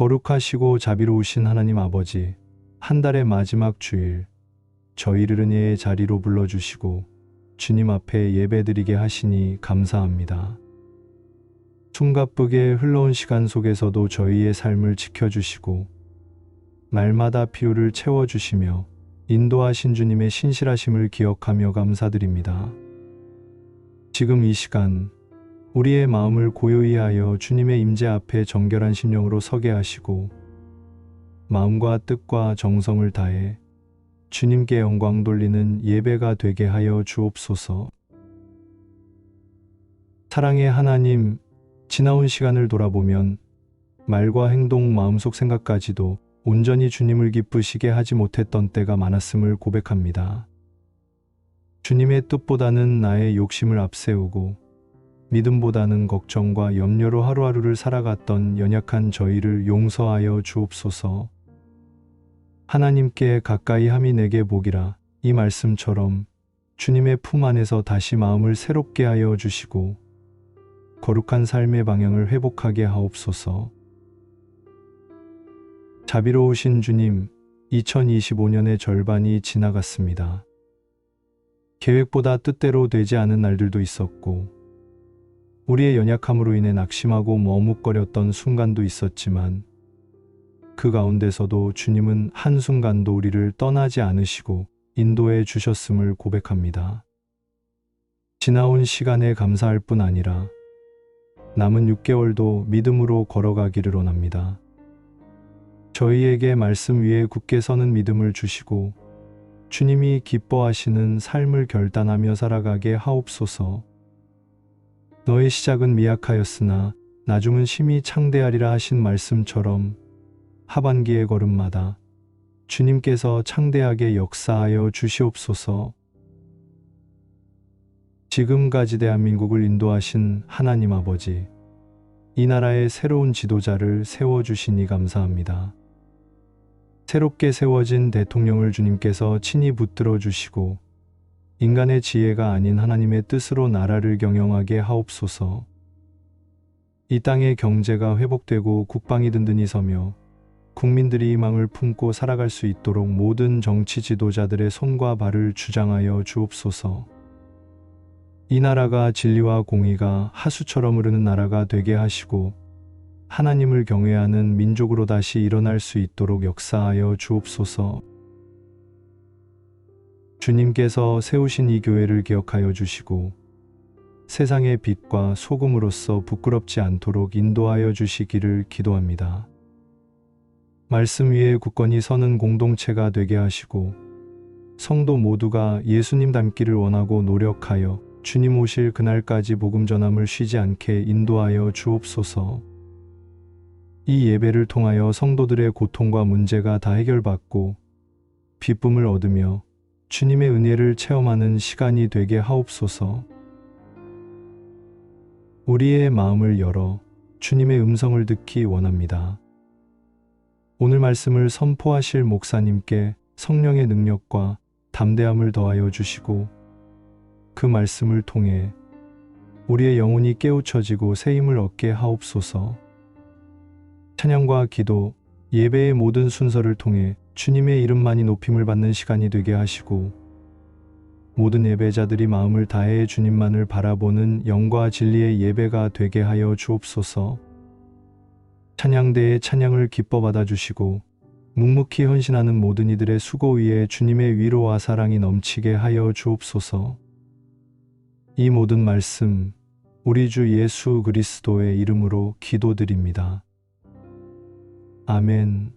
거룩하시고 자비로우신 하나님 아버지, 한 달의 마지막 주일, 저희를 은혜의 자리로 불러주시고 주님 앞에 예배드리게 하시니 감사합니다. 숨가쁘게 흘러온 시간 속에서도 저희의 삶을 지켜주시고 날마다 필요를 채워주시며 인도하신 주님의 신실하심을 기억하며 감사드립니다. 지금 이 시간 우리의 마음을 고요히 하여 주님의 임재 앞에 정결한 심령으로 서게 하시고 마음과 뜻과 정성을 다해 주님께 영광 돌리는 예배가 되게 하여 주옵소서. 사랑의 하나님, 지나온 시간을 돌아보면 말과 행동, 마음속 생각까지도 온전히 주님을 기쁘시게 하지 못했던 때가 많았음을 고백합니다. 주님의 뜻보다는 나의 욕심을 앞세우고 믿음보다는 걱정과 염려로 하루하루를 살아갔던 연약한 저희를 용서하여 주옵소서. 하나님께 가까이 함이 내게 복이라 이 말씀처럼 주님의 품 안에서 다시 마음을 새롭게 하여 주시고 거룩한 삶의 방향을 회복하게 하옵소서. 자비로우신 주님, 2025년의 절반이 지나갔습니다. 계획보다 뜻대로 되지 않은 날들도 있었고, 우리의 연약함으로 인해 낙심하고 머뭇거렸던 순간도 있었지만, 그 가운데서도 주님은 한순간도 우리를 떠나지 않으시고 인도해 주셨음을 고백합니다. 지나온 시간에 감사할 뿐 아니라 남은 6개월도 믿음으로 걸어가기를 원합니다. 저희에게 말씀 위에 굳게 서는 믿음을 주시고 주님이 기뻐하시는 삶을 결단하며 살아가게 하옵소서. 너의 시작은 미약하였으나 나중은 심히 창대하리라 하신 말씀처럼 하반기의 걸음마다 주님께서 창대하게 역사하여 주시옵소서. 지금까지 대한민국을 인도하신 하나님 아버지, 이 나라의 새로운 지도자를 세워주시니 감사합니다. 새롭게 세워진 대통령을 주님께서 친히 붙들어 주시고, 인간의 지혜가 아닌 하나님의 뜻으로 나라를 경영하게 하옵소서. 이 땅의 경제가 회복되고 국방이 든든히 서며 국민들이 희망을 품고 살아갈 수 있도록 모든 정치 지도자들의 손과 발을 주장하여 주옵소서. 이 나라가 진리와 공의가 하수처럼 흐르는 나라가 되게 하시고 하나님을 경외하는 민족으로 다시 일어날 수 있도록 역사하여 주옵소서. 주님께서 세우신 이 교회를 기억하여 주시고 세상의 빛과 소금으로서 부끄럽지 않도록 인도하여 주시기를 기도합니다. 말씀 위에 굳건히 서는 공동체가 되게 하시고 성도 모두가 예수님 닮기를 원하고 노력하여 주님 오실 그날까지 복음 전함을 쉬지 않게 인도하여 주옵소서. 이 예배를 통하여 성도들의 고통과 문제가 다 해결받고 기쁨을 얻으며 주님의 은혜를 체험하는 시간이 되게 하옵소서. 우리의 마음을 열어 주님의 음성을 듣기 원합니다. 오늘 말씀을 선포하실 목사님께 성령의 능력과 담대함을 더하여 주시고 그 말씀을 통해 우리의 영혼이 깨우쳐지고 새 힘을 얻게 하옵소서. 찬양과 기도, 예배의 모든 순서를 통해 주님의 이름만이 높임을 받는 시간이 되게 하시고 모든 예배자들이 마음을 다해 주님만을 바라보는 영과 진리의 예배가 되게 하여 주옵소서. 찬양대의 찬양을 기뻐 받아 주시고 묵묵히 헌신하는 모든 이들의 수고 위에 주님의 위로와 사랑이 넘치게 하여 주옵소서. 이 모든 말씀 우리 주 예수 그리스도의 이름으로 기도드립니다. 아멘.